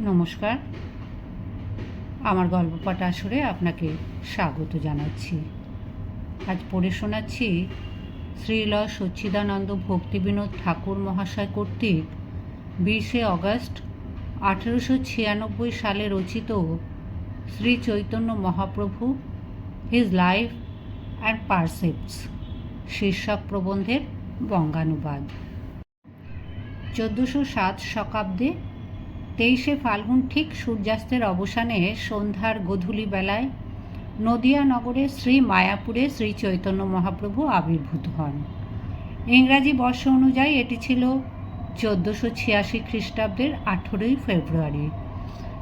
নমস্কার। আমার গল্প পাঠ আসরে আপনাকে স্বাগত জানাচ্ছি। আজ পড়ে শোনাচ্ছি শ্রীল সচ্চিদানন্দ ভক্তিবিনোদ ঠাকুর মহাশয় কর্তৃক বিশে অগস্ট আঠেরোশো ছিয়ানব্বই সালে রচিত Shri Chaitanya Mahaprabhu, his life and precepts, শীর্ষক প্রবন্ধের বঙ্গানুবাদ। চোদ্দোশো সাত শতাব্দে তেইশে ফাল্গুন ঠিক সূর্যাস্তের অবসানে সন্ধ্যার গধূলি বেলায় নদিয়া নগরে শ্রী মায়াপুরে শ্রী চৈতন্য মহাপ্রভু আবির্ভূত হন। ইংরাজি বর্ষ অনুযায়ী এটি ছিল চোদ্দোশো ছিয়াশি খ্রিস্টাব্দের আঠেরোই ফেব্রুয়ারি।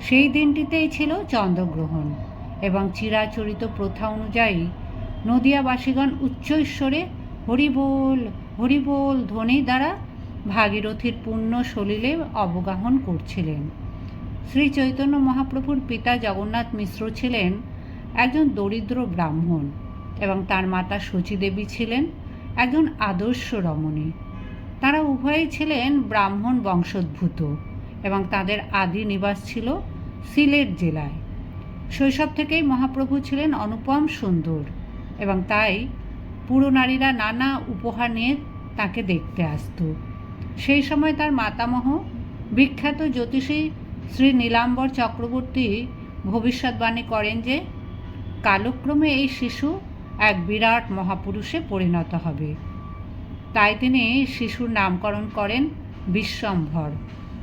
সেই দিনটিতেই ছিল চন্দ্রগ্রহণ এবং চিরাচরিত প্রথা অনুযায়ী নদিয়াবাসীগণ উচ্চ ঈশ্বরে হরিবোল হরিবোল ধ্বনি দ্বারা ভাগীরথীর পুণ্য সলিলে অবগাহন করছিলেন। শ্রী চৈতন্য মহাপ্রভুর পিতা জগন্নাথ মিশ্র ছিলেন একজন দরিদ্র ব্রাহ্মণ এবং তার মাতা শচীদেবী ছিলেন একজন আদর্শ রমণী। তারা উভয়ই ছিলেন ব্রাহ্মণ বংশোদ্ভূত এবং তাদের আদি নিবাস ছিল সিলেট জেলায়। শৈশব থেকেই মহাপ্রভু ছিলেন অনুপম সুন্দর এবং তাই পুরো নারীরা নানা উপহার নিয়ে তাকে দেখতে আসতো। সেই সময় তার মাতামহ বিখ্যাত জ্যোতিষী শ্রী নীলাম্বর চক্রবর্তী ভবিষ্যৎবাণী করেন যে, কালক্রমে এই শিশু এক বিরাট মহাপুরুষে পরিণত হবে। তাই তিনি শিশুর নামকরণ করেন বিশ্বম্ভর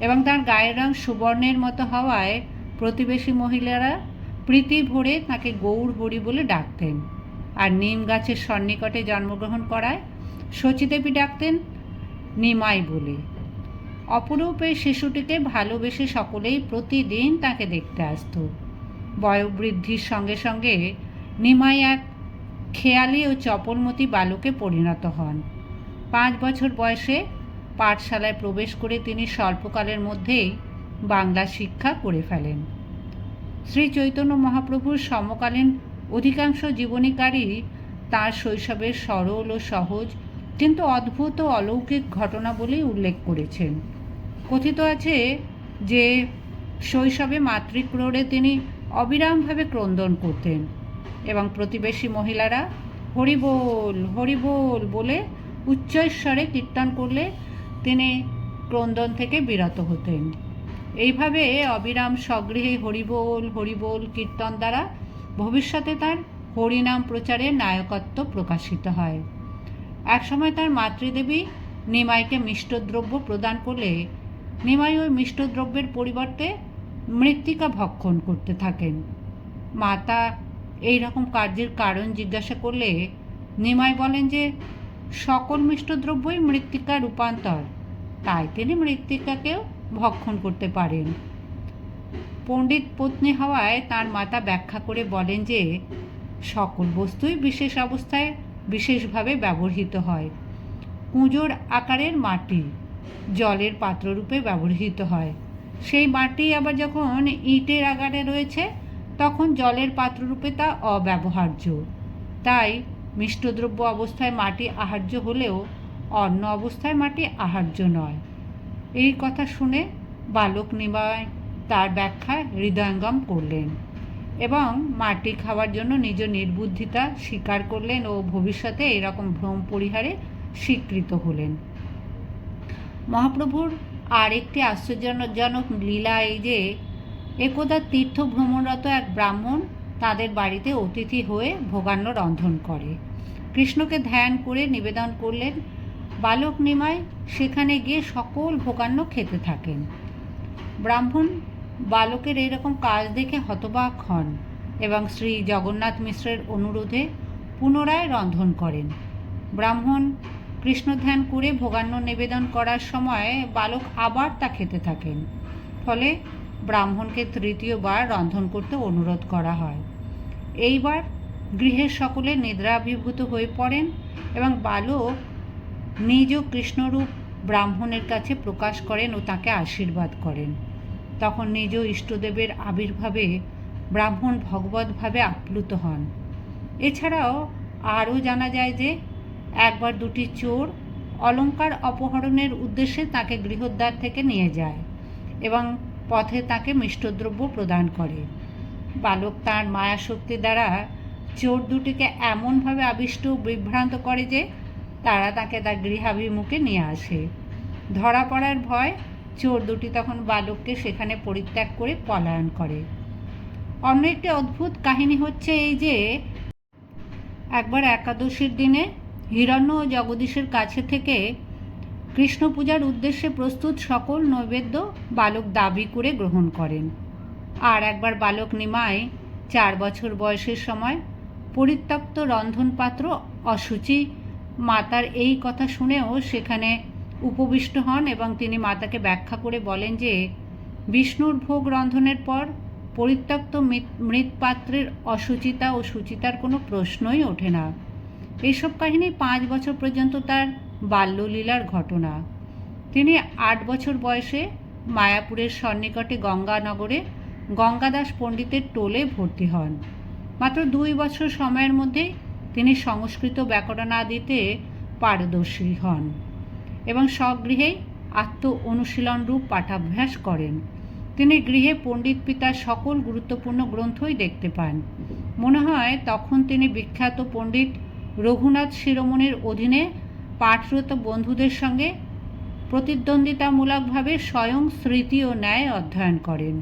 এবং তার গায়ের রং সুবর্ণের মতো হওয়ায় প্রতিবেশী মহিলারা প্রীতি ভরে তাকে গৌর হরি বলে ডাকতেন। আর নিম গাছের সন্নিকটে জন্মগ্রহণ করায় শচীদেবী ডাকতেন নিমাই বলে। অপরূপ এই শিশুটিকে ভালোবেসে সকলেই প্রতিদিন তাকে দেখতে আসত। বয়োবৃদ্ধির সঙ্গে সঙ্গে নিমাই এক খেয়ালি ও চপলমতি বালকে পরিণত হন। পাঁচ বছর বয়সে পাঠশালায় প্রবেশ করে তিনি স্বল্পকালের মধ্যেই বাংলা শিক্ষা করে ফেলেন। শ্রী চৈতন্য মহাপ্রভুর সমকালীন অধিকাংশ জীবনীকারী তার শৈশবের সরল ও সহজ কিন্তু অদ্ভুত ও অলৌকিক ঘটনা বলেই উল্লেখ করেছেন। কথিত আছে যে, শৈশবে মাতৃক্রোড়ে তিনি অবিরামভাবে ক্রন্দন করতেন এবং প্রতিবেশী মহিলারা, হরিবোল হরিবোল বলে উচ্চৈস্বরে কীর্তন করলে তিনি ক্রন্দন থেকে বিরত হতেন। এইভাবে অবিরাম স্বগৃহে হরিবোল হরিবোল কীর্তন দ্বারা ভবিষ্যতে তার হরিনাম প্রচারে নায়কত্ব প্রকাশিত হয়। একসময় তার মাতৃদেবী নিমাইকে মিষ্টদ্রব্য প্রদান করলে নিমাই ওই মিষ্টদ্রব্যের পরিবর্তে মৃত্তিকা ভক্ষণ করতে থাকেন। মাতা এই রকম কার্যের কারণ জিজ্ঞাসা করলে নিমাই বলেন যে, সকল মিষ্টদ্রব্যই মৃত্তিকা রূপান্তর। তাই তিনি মৃত্তিকাকেও ভক্ষণ করতে পারেন। পণ্ডিত পত্নী হওয়ায় তার মাতা ব্যাখ্যা করে বলেন যে, সকল বস্তুই বিশেষ অবস্থায় বিশেষভাবে ব্যবহৃত হয়। কুঁজোর আকারের মাটি জলের পাত্ররূপে ব্যবহৃত হয়। সেই মাটি আবার যখন ইটের আকারে রয়েছে, তখন জলের পাত্ররূপে তা অব্যবহার্য। তাই মিষ্টদ্রব্য অবস্থায় মাটি আহার্য হলেও অন্য অবস্থায় মাটি আহার্য নয়। এই কথা শুনে বালক নিবায় তার ব্যাখ্যায় হৃদয়ঙ্গম করলেন। এবং মাটি খাওয়ার জন্য নিজ নির্বুদ্ধিতা স্বীকার করলেন ও ভবিষ্যতে এরকম ভ্রম পরিহারে স্বীকৃত হলেন। মহাপ্রভুর আর একটি আশ্চর্যজনক লীলা এই যে, একদা তীর্থ ভ্রমণরত এক ব্রাহ্মণ তাদের বাড়িতে অতিথি হয়ে ভোগান্ন রন্ধন করে। কৃষ্ণকে ধ্যান করে নিবেদন করলেন, বালক নিমায় সেখানে গিয়ে সকল ভোগান্ন খেতে থাকেন। ব্রাহ্মণ বালকের এরকম কাজ দেখে হতবাক হন এবং শ্রী জগন্নাথ মিশ্রের অনুরোধে পুনরায় রন্ধন করেন। ব্রাহ্মণ কৃষ্ণ ধ্যান করে ভোগান্ন নিবেদন করার সময় বালক আবার তা খেতে থাকেন। ফলে ব্রাহ্মণকে তৃতীয়বার রন্ধন করতে অনুরোধ করা হয়। এইবার গৃহের সকলে নিদ্রাভিভূত হয়ে পড়েন এবং বালক নিজ কৃষ্ণরূপ ব্রাহ্মণের কাছে প্রকাশ করেন ও তাকে আশীর্বাদ করেন। তখন নিজ ইষ্টদেবের আবির্ভাবে ব্রাহ্মণ ভগবতভাবে আপ্লুত হন। এছাড়াও আরও জানা যায় যে, একবার দুটি চোর অলঙ্কার অপহরণের উদ্দেশ্যে তাকে গৃহদ্বার থেকে নিয়ে যায় এবং পথে তাকে মিষ্টদ্রব্য প্রদান করে। বালক তার মায়া শক্তি দ্বারা চোর দুটিকে এমনভাবে আবিষ্ট বিভ্রান্ত করে যে, তারা তাকে তার গৃহাভিমুখে নিয়ে আসে। ধরা পড়ার ভয় চোর দুটি তখন বালককে সেখানে পরিত্যাগ করে পলায়ন করে। অন্য একটি অদ্ভুত কাহিনী হচ্ছে এই যে, একবার একাদশীর দিনে হিরণ্য ও জগদীশের কাছে থেকে কৃষ্ণ পূজার উদ্দেশ্যে প্রস্তুত সকল নৈবেদ্য বালক দাবি করে গ্রহণ করেন। আর একবার বালক নিমায় চার বছর বয়সের সময় পরিত্যক্ত রন্ধনপাত্র অসুচি মাতার এই কথা শুনেও সেখানে উপবিষ্ট হন এবং তিনি মাতাকে ব্যাখ্যা করে বলেন যে, বিষ্ণুর ভোগ রন্ধনের পর পরিত্যক্ত মৃৎ- মৃৎপাত্রের অসুচিতা ও সুচিতার কোনো প্রশ্নই ওঠে না। এইসব কাহিনী পাঁচ বছর পর্যন্ত তার বাল্যলীলার ঘটনা। তিনি আট বছর বয়সে মায়াপুরের সন্নিকটে গঙ্গানগরে গঙ্গাদাস পণ্ডিতের টোলে ভর্তি হন। মাত্র দুই বছর সময়ের মধ্যে তিনি সংস্কৃত ব্যাকরণাদিতে পারদর্শী হন। এবং স্বগৃহেই আত্ম অনুশীলন রূপ পাঠাভ্যাস করেন। তিনি গৃহে পণ্ডিত পিতার সকল গুরুত্বপূর্ণ গ্রন্থই দেখতে পান। মনে হয় তখন তিনি বিখ্যাত পণ্ডিত রঘুনাথ শিরোমণির অধীনে পাঠরত বন্ধুদের সঙ্গে প্রতিদ্বন্দ্বিতামূলকভাবে স্বয়ং স্মৃতি ও ন্যায় অধ্যয়ন করেন।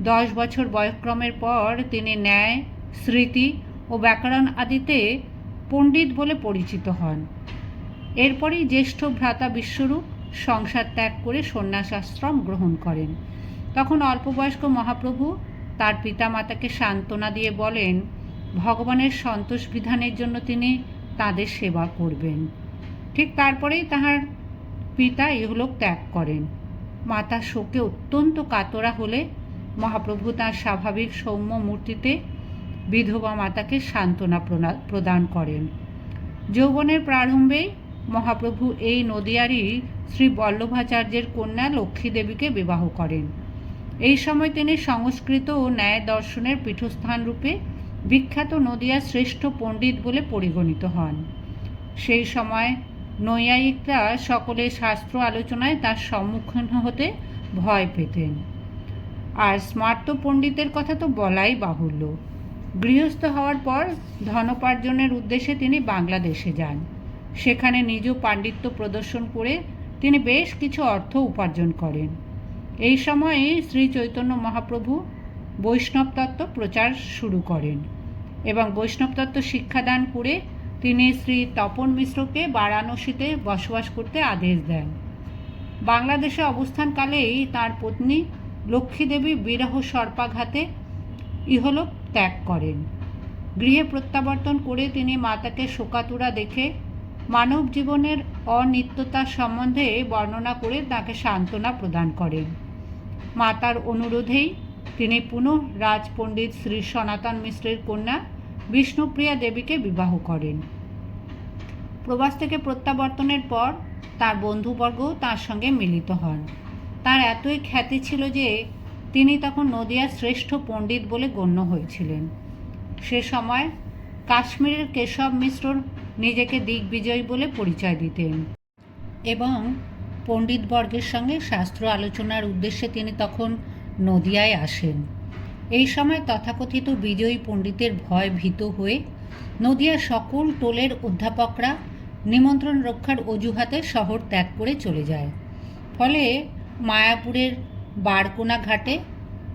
দশ বছর বয়ক্রমের পর তিনি ন্যায়, স্মৃতি ও ব্যাকরণ আদিতে পণ্ডিত বলে পরিচিত হন। এরপরই জ্যেষ্ঠ ভ্রাতা বিশ্বরূপ সংসার ত্যাগ করে সন্ন্যাসাশ্রম গ্রহণ করেন। তখন অল্পবয়স্ক মহাপ্রভু তার পিতামাতাকে সান্ত্বনা দিয়ে বলেন, ভগবানের সন্তোষ বিধানের জন্য তিনি তাদের সেবা করবেন। ঠিক তারপরেই তাহার পিতা ইহলোক ত্যাগ করেন। মাতা শোকে অত্যন্ত কাতরা হলে মহাপ্রভু তাঁর স্বাভাবিক সৌম্য মূর্তিতে বিধবা মাতাকে সান্ত্বনা প্রদান করেন। যৌবনের প্রারম্ভেই মহাপ্রভু এই নদিয়ারই শ্রী বল্লভাচার্যের কন্যা লক্ষ্মী দেবীকে বিবাহ করেন। এই সময় তিনি সংস্কৃত ও ন্যায় দর্শনের পীঠস্থান রূপে বিখ্যাত নদিয়ার শ্রেষ্ঠ পণ্ডিত বলে পরিগণিত হন। সেই সময় নৈয়ায়িকরা সকলে শাস্ত্র আলোচনায় তার সম্মুখীন হতে ভয় পেতেন। আর স্মার্ত পণ্ডিতের কথা তো বলাই বাহুল্য। গৃহস্থ হওয়ার পর ধনোপার্জনের উদ্দেশ্যে তিনি বাংলাদেশে যান। সেখানে নিজ পাণ্ডিত্য প্রদর্শন করে তিনি বেশ কিছু অর্থ উপার্জন করেন। এই সময়ে শ্রী চৈতন্য মহাপ্রভু বৈষ্ণব তত্ত্ব প্রচার শুরু করেন এবং বৈষ্ণব তত্ত্ব শিক্ষাদান করে তিনি শ্রী তপন মিশ্রকে বারাণসীতে বসবাস করতে আদেশ দেন। বাংলাদেশে অবস্থানকালেই তার পত্নী লক্ষ্মীদেবী বিরহ সর্পাঘাতে ইহলোক ত্যাগ করেন। গৃহে প্রত্যাবর্তন করে তিনি মাতাকে শোকাতুরা দেখে মানব জীবনের অনিত্যতা সম্বন্ধে বর্ণনা করে তাকে সান্ত্বনা প্রদান করেন। মাতার অনুরোধেই তিনি পুনঃ রাজপণ্ডিত শ্রী সনাতন মিশ্রের কন্যা বিষ্ণুপ্রিয়া দেবীকে বিবাহ করেন। প্রবাস থেকে প্রত্যাবর্তনের পর তার বন্ধুবর্গও তার সঙ্গে মিলিত হন। তার এতই খ্যাতি ছিল যে তিনি তখন নদিয়ার শ্রেষ্ঠ পণ্ডিত বলে গণ্য হয়েছিলেন। সে সময় কাশ্মীরের কেশব মিশ্র নিজেকে দিগ্বিজয়ী বলে পরিচয় দিতেন। এবং পণ্ডিতবর্গের সঙ্গে শাস্ত্র আলোচনার উদ্দেশ্যে তিনি তখন নদিয়ায় আসেন। এই সময় তথাকথিত বিজয়ী পণ্ডিতের ভয় ভীত হয়ে নদিয়ার সকল টোলের অধ্যাপকরা নিমন্ত্রণ রক্ষার অজুহাতে শহর ত্যাগ করে চলে যায়। ফলে মায়াপুরের বারকোনা ঘাটে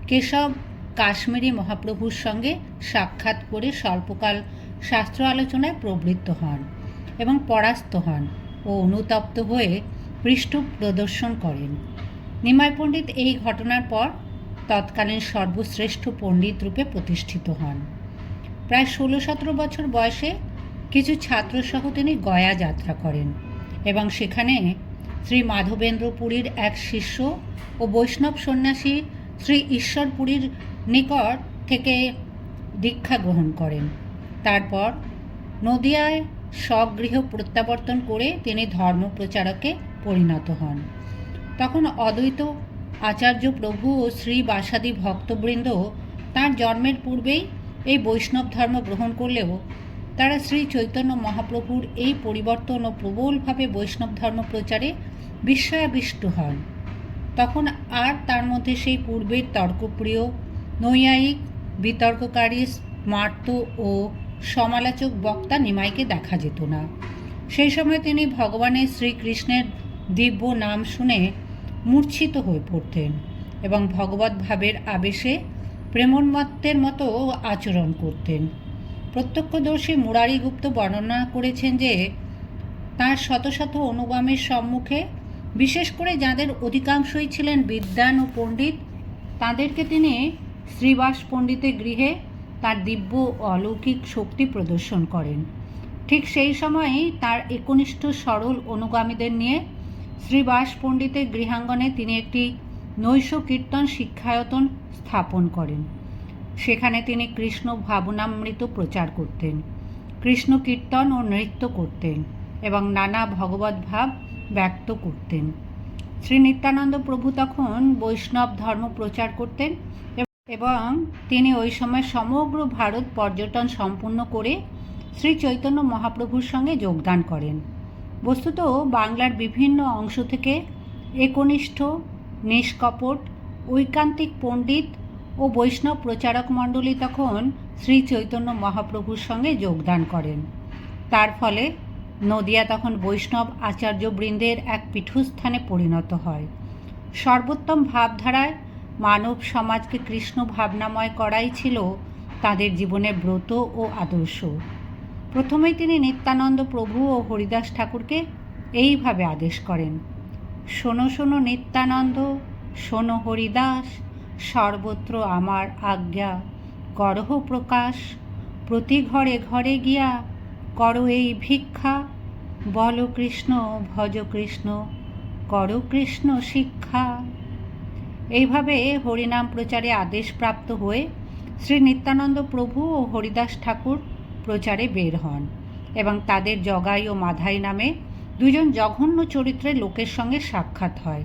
কেশব কাশ্মীরি মহাপ্রভুর সঙ্গে সাক্ষাৎ করে স্বল্পকাল শাস্ত্র আলোচনায় প্রবৃত্ত হন এবং পরাস্ত হন ও অনুতপ্ত হয়ে পৃষ্ঠ প্রদর্শন করেন। নিমাই পণ্ডিত এই ঘটনার পর তৎকালীন সর্বশ্রেষ্ঠ পণ্ডিত রূপে প্রতিষ্ঠিত হন। প্রায় ষোলো সতেরো বছর বয়সে কিছু ছাত্রসহ তিনি গয়া যাত্রা করেন এবং সেখানে শ্রী মাধবেন্দ্র পুরীর এক শিষ্য ও বৈষ্ণব সন্ন্যাসী শ্রী ঈশ্বর পুরীর নিকট থেকে দীক্ষা গ্রহণ করেন। তারপর নদিয়ায় স্বগৃহ প্রত্যাবর্তন করে তিনি ধর্মপ্রচারকে পরিণত হন। তখন অদ্বৈত আচার্য প্রভু ও শ্রী বাসাদি ভক্তবৃন্দ তার জন্মের পূর্বেই এই বৈষ্ণব ধর্ম গ্রহণ করলেও তারা শ্রী চৈতন্য মহাপ্রভুর এই পরিবর্তন ও প্রবলভাবে বৈষ্ণব ধর্ম প্রচারে বিস্ময়াবিষ্ট হন। তখন আর তার মধ্যে সেই পূর্বের তর্কপ্রিয়, নৈয়ায়িক, বিতর্ককারী, স্মার্ত ও সমালোচক বক্তা নিমাইকে দেখা যেত না। সেই সময় তিনি ভগবানের শ্রীকৃষ্ণের দিব্য নাম শুনে মূর্ছিত হয়ে পড়তেন এবং ভগবত ভাবের আবেশে প্রেমোন্মত্তের মতো আচরণ করতেন। প্রত্যক্ষদর্শী মুরারিগুপ্ত বর্ণনা করেছেন যে, তার শত শত অনুগামীর সম্মুখে, বিশেষ করে যাদের অধিকাংশই ছিলেন বিদ্যান ও পণ্ডিত, তাদেরকে তিনি শ্রীবাস পণ্ডিতের গৃহে তার দিব্য অলৌকিক শক্তি প্রদর্শন করেন। ঠিক সেই সময়েই তার একনিষ্ঠ সরল অনুগামীদের নিয়ে শ্রীবাস পণ্ডিতের গৃহাঙ্গনে তিনি একটি নৈশ কীর্তন শিক্ষায়তন স্থাপন করেন। সেখানে তিনি কৃষ্ণ ভাবনামৃত প্রচার করতেন, কৃষ্ণ কীর্তন ও নৃত্য করতেন এবং নানা ভগবত ভাব ব্যক্ত করতেন। শ্রী নিত্যানন্দ প্রভু তখন বৈষ্ণব ধর্ম প্রচার করতেন এবং তিনি ওই সময় সমগ্র ভারত পর্যটন সম্পূর্ণ করে শ্রী চৈতন্য মহাপ্রভুর সঙ্গে যোগদান করেন। বস্তুত বাংলার বিভিন্ন অংশ থেকে একনিষ্ঠ, নিষ্কপট, ঐকান্তিক পণ্ডিত ও বৈষ্ণব প্রচারক মণ্ডলী তখন শ্রী চৈতন্য মহাপ্রভুর সঙ্গে যোগদান করেন। তার ফলে নদিয়া তখন বৈষ্ণব আচার্যবৃন্দের এক পীঠস্থানে পরিণত হয়। সর্বোত্তম ভাবধারায় মানব সমাজকে কৃষ্ণ ভাবনাময় করাই ছিল তাদের জীবনের ব্রত ও আদর্শ। প্রথমেই তিনি নিত্যানন্দ প্রভু ও হরিদাস ঠাকুরকে এইভাবে আদেশ করেন, শোনো শোনো নিত্যানন্দ, শোনো হরিদাস, সর্বত্র আমার আজ্ঞা, করহ প্রকাশ, প্রতি ঘরে ঘরে গিয়া করো এই ভিক্ষা, বল কৃষ্ণ, ভজ কৃষ্ণ, করো কৃষ্ণ শিক্ষা। এইভাবে হরিনাম প্রচারে আদেশপ্রাপ্ত হয়ে শ্রী নিত্যানন্দ প্রভু ও হরিদাস ঠাকুর প্রচারে বের হন এবং তাদের জগাই ও মাধাই নামে দুজন জঘন্য চরিত্রে লোকের সঙ্গে সাক্ষাৎ হয়।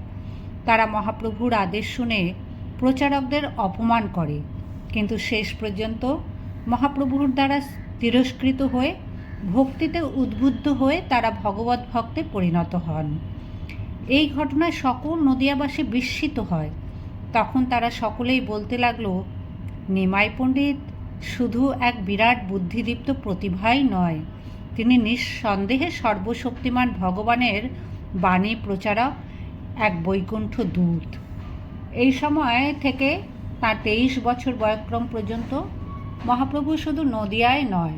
তারা মহাপ্রভুর আদেশ শুনে প্রচারকদের অপমান করে। কিন্তু শেষ পর্যন্ত মহাপ্রভুর দ্বারা তিরস্কৃত হয়ে, ভক্তিতে উদ্বুদ্ধ হয়ে তারা ভগবত ভক্তে পরিণত হন। এই ঘটনায় সকল নদিয়াবাসী বিস্মিত হয়। তখন তারা সকলেই বলতে লাগল, নিমাই পণ্ডিত, শুধু এক বিরাট বুদ্ধিদীপ্ত প্রতিভাই নয়, তিনি নিঃসন্দেহে সর্বশক্তিমান ভগবানের বাণী প্রচারক, এক বৈকুণ্ঠ দূত। এই সময় থেকে তার তেইশ বছর বয়ক্রম পর্যন্ত মহাপ্রভু শুধু নদিয়ায় নয়,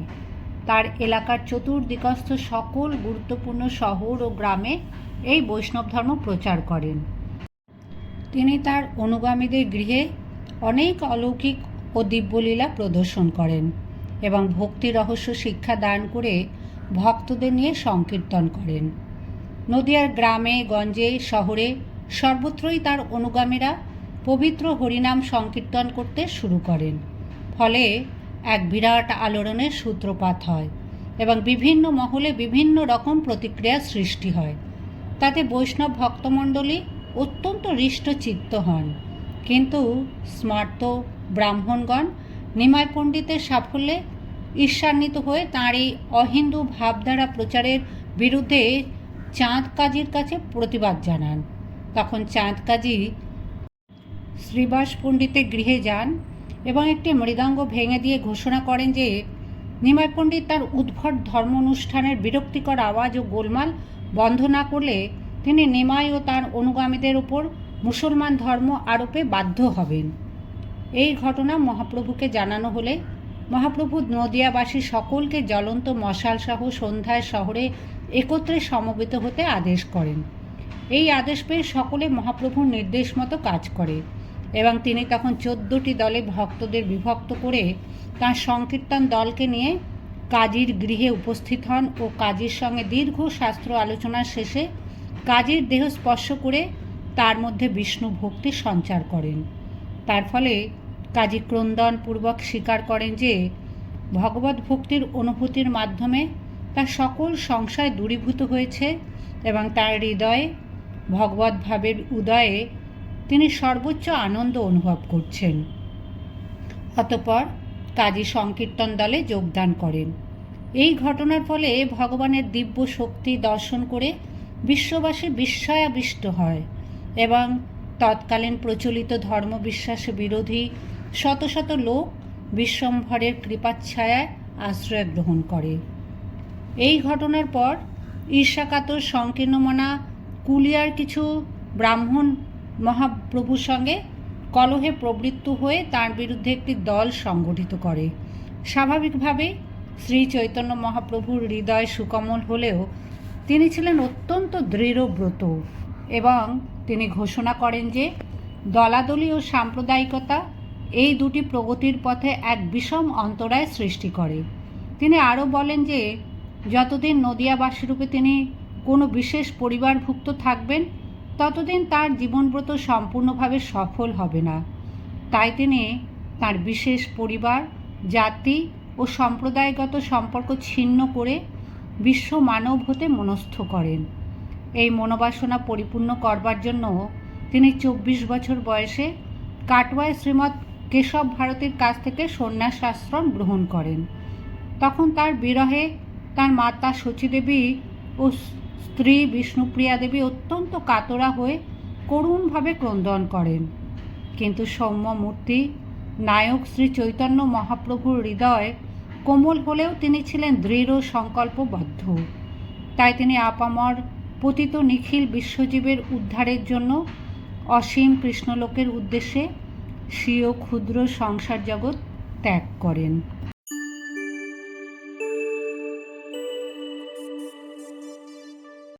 তার এলাকার চতুর্দিকস্থ সকল গুরুত্বপূর্ণ শহর ও গ্রামে এই বৈষ্ণব ধর্ম প্রচার করেন। তিনি তার অনুগামীদের গৃহে অনেক অলৌকিক ও দিব্যলীলা প্রদর্শন করেন এবং ভক্তি রহস্য শিক্ষা দান করে ভক্তদের নিয়ে সংকীর্তন করেন। নদিয়ার গ্রামে, গঞ্জে, শহরে সর্বত্রই তার অনুগামীরা পবিত্র হরিনাম সংকীর্তন করতে শুরু করেন। ফলে এক বিরাট আলোড়নের সূত্রপাত হয় এবং বিভিন্ন মহলে বিভিন্ন রকম প্রতিক্রিয়া সৃষ্টি হয়। তাতে বৈষ্ণব ভক্তমণ্ডলী অত্যন্ত হৃষ্টচিত্ত হন। কিন্তু স্মার্ত ব্রাহ্মণগণ নিমাই পণ্ডিতের সাফল্যে ঈর্ষান্বিত হয়ে তাঁর এই অহিন্দু ভাবধারা প্রচারের বিরুদ্ধে চাঁদ কাজীর কাছে প্রতিবাদ জানান। তখন চাঁদ কাজী শ্রীবাস পণ্ডিতের গৃহে যান এবং একটি মৃদাঙ্গ ভেঙে দিয়ে ঘোষণা করেন যে নিমাই পণ্ডিত তার উদ্ভট ধর্ম অনুষ্ঠানের বিরক্তিকর আওয়াজ ও গোলমাল বন্ধ না করলে তিনি নিমাই ও তার অনুগামীদের উপর মুসলমান ধর্ম আরোপে বাধ্য হবেন। এই ঘটনা মহাপ্রভুকে জানানো হলে মহাপ্রভু নদিয়াবাসী সকলকে জ্বলন্ত মশালসহ সন্ধ্যায় শহরে একত্রে সমবেত হতে আদেশ করেন। এই আদেশ পেয়ে সকলে মহাপ্রভুর নির্দেশ মতো কাজ করে এবং তিনি তখন চোদ্দোটি দলে ভক্তদের বিভক্ত করে তাঁর সংকীর্তন দলকে নিয়ে কাজীর গৃহে উপস্থিত হন ও কাজীর সঙ্গে দীর্ঘ শাস্ত্র আলোচনার শেষে কাজীর দেহ স্পর্শ করে তার মধ্যে বিষ্ণু ভক্তি সঞ্চার করেন। তার ফলে কাজী ক্রন্দনপূর্বক স্বীকার করেন যে, ভগবত ভক্তির অনুভূতির মাধ্যমে তার সকল সংশয় দূরীভূত হয়েছে এবং তার হৃদয়ে ভগবত ভাবের উদয়ে তিনি সর্বোচ্চ আনন্দ অনুভব করছেন। অতপর কাজী সংকীর্তন দলে যোগদান করেন। এই ঘটনার ফলে ভগবানের দিব্য শক্তি দর্শন করে বিশ্ববাসী বিস্ময়াবিষ্ট হয় এবং তৎকালীন প্রচলিত ধর্মবিশ্বাস বিরোধী শত শত লোক বিশ্বম্ভরের কৃপাচ্ছায়ায় আশ্রয় গ্রহণ করে। এই ঘটনার পর ঈর্ষাকাতর সংকীর্ণমনা কুলিয়ার কিছু ব্রাহ্মণ মহাপ্রভুর সঙ্গে কলহে প্রবৃত্ত হয়ে তার বিরুদ্ধে একটি দল সংগঠিত করে। স্বাভাবিকভাবে শ্রী চৈতন্য মহাপ্রভুর হৃদয় সুকমল হলেও তিনি ছিলেন অত্যন্ত দৃঢ়ব্রত এবং তিনি ঘোষণা করেন যে দলাদলি ও সাম্প্রদায়িকতা এই দুটি প্রগতির পথে এক বিষম অন্তরায় সৃষ্টি করে। তিনি আরও বলেন যে যতদিন নদিয়াবাসীরূপে তিনি কোনো বিশেষ পরিবারভুক্ত থাকবেন, ততদিন তার জীবনব্রত সম্পূর্ণভাবে সফল হবে না। তাই তিনি তার বিশেষ পরিবার, জাতি ও সম্প্রদায়গত সম্পর্ক ছিন্ন করে বিশ্ব মানব হতে মনস্থ করেন। এই মনোবাসনা পরিপূর্ণ করবার জন্য তিনি চব্বিশ বছর বয়সে কাটওয়ায় শ্রীমৎ কেশব ভারতীর কাছ থেকে সন্ন্যাস আশ্রম গ্রহণ করেন। তখন তার বিরহে তার মাতা শচীদেবী ও স্ত্রী বিষ্ণুপ্রিয়া দেবী অত্যন্ত কাতরা হয়ে করুণভাবে ক্রন্দন করেন। কিন্তু সৌম্যমূর্তি, নায়ক শ্রী চৈতন্য মহাপ্রভুর হৃদয় কোমল হলেও তিনি ছিলেন দৃঢ়, সংকল্পবদ্ধ। তাই তিনি আপামর পতিত নিখিল বিশ্বজীবের উদ্ধারের জন্য অসীম কৃষ্ণলোকের উদ্দেশ্যে স্বীয় ক্ষুদ্র সংসার জগৎ ত্যাগ করেন।